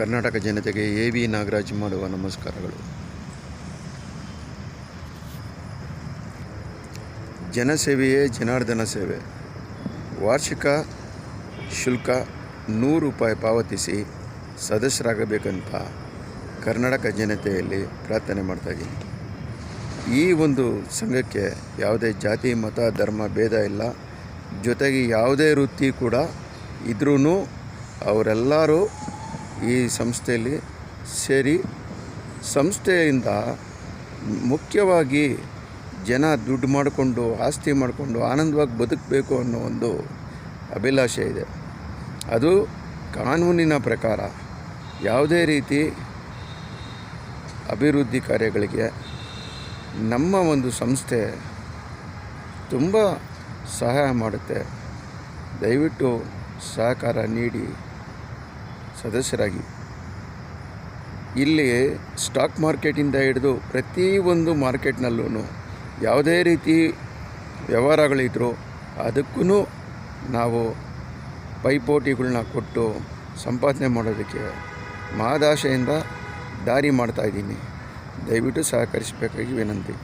ಕರ್ನಾಟಕ ಜನತೆಗೆ A V Nagaraj ಮಾಡುವ ನಮಸ್ಕಾರಗಳು. ಜನಸೇವೆಯೇ ಜನಾರ್ದನ ಸೇವೆ. ವಾರ್ಷಿಕ ಶುಲ್ಕ ನೂರು ರೂಪಾಯಿ ಪಾವತಿಸಿ ಸದಸ್ಯರಾಗಬೇಕಂತ ಕರ್ನಾಟಕ ಜನತೆಯಲ್ಲಿ ಪ್ರಾರ್ಥನೆ ಮಾಡ್ತಾಯಿದ್ದೀನಿ ಈ ಒಂದು ಸಂಘಕ್ಕೆ ಯಾವುದೇ ಜಾತಿ, ಮತ, ಧರ್ಮ, ಭೇದ ಇಲ್ಲ. ಜೊತೆಗೆ ಯಾವುದೇ ವೃತ್ತಿ ಕೂಡ ಇದ್ರೂ ಅವರೆಲ್ಲರೂ ಈ ಸಂಸ್ಥೆಯಲ್ಲಿ ಸೇರಿ ಸಂಸ್ಥೆಯಿಂದ ಮುಖ್ಯವಾಗಿ ಜನ ದುಡ್ಡು ಮಾಡಿಕೊಂಡು, ಆಸ್ತಿ ಮಾಡಿಕೊಂಡು ಆನಂದವಾಗಿ ಬದುಕಬೇಕು ಅನ್ನೋ ಒಂದು ಅಭಿಲಾಷೆ ಇದೆ. ಅದು ಕಾನೂನಿನ ಪ್ರಕಾರ ಯಾವುದೇ ರೀತಿ ಅಭಿವೃದ್ಧಿ ಕಾರ್ಯಗಳಿಗೆ ನಮ್ಮ ಒಂದು ಸಂಸ್ಥೆ ತುಂಬ ಸಹಾಯ ಮಾಡುತ್ತೆ. ದಯವಿಟ್ಟು ಸಹಕಾರ ನೀಡಿ. ಸದಸ್ಯರಾಗಿ. ಇಲ್ಲಿ ಸ್ಟಾಕ್ ಮಾರ್ಕೆಟಿಂದ ಹಿಡಿದು ಪ್ರತಿಯೊಂದು ಮಾರ್ಕೆಟ್ನಲ್ಲೂ ಯಾವುದೇ ರೀತಿ ವ್ಯವಹಾರಗಳಿದ್ರೂ ಅದಕ್ಕೂ ನಾವು ಪೈಪೋಟಿಗಳನ್ನ ಕೊಟ್ಟು ಸಂಪಾದನೆ ಮಾಡೋದಕ್ಕೆ ಮಹದಾಶೆಯಿಂದ ದಾರಿ ಮಾಡ್ತಾಯಿದ್ದೀನಿ ದಯವಿಟ್ಟು ಸಹಕರಿಸಬೇಕಾಗಿ ವಿನಂತಿ.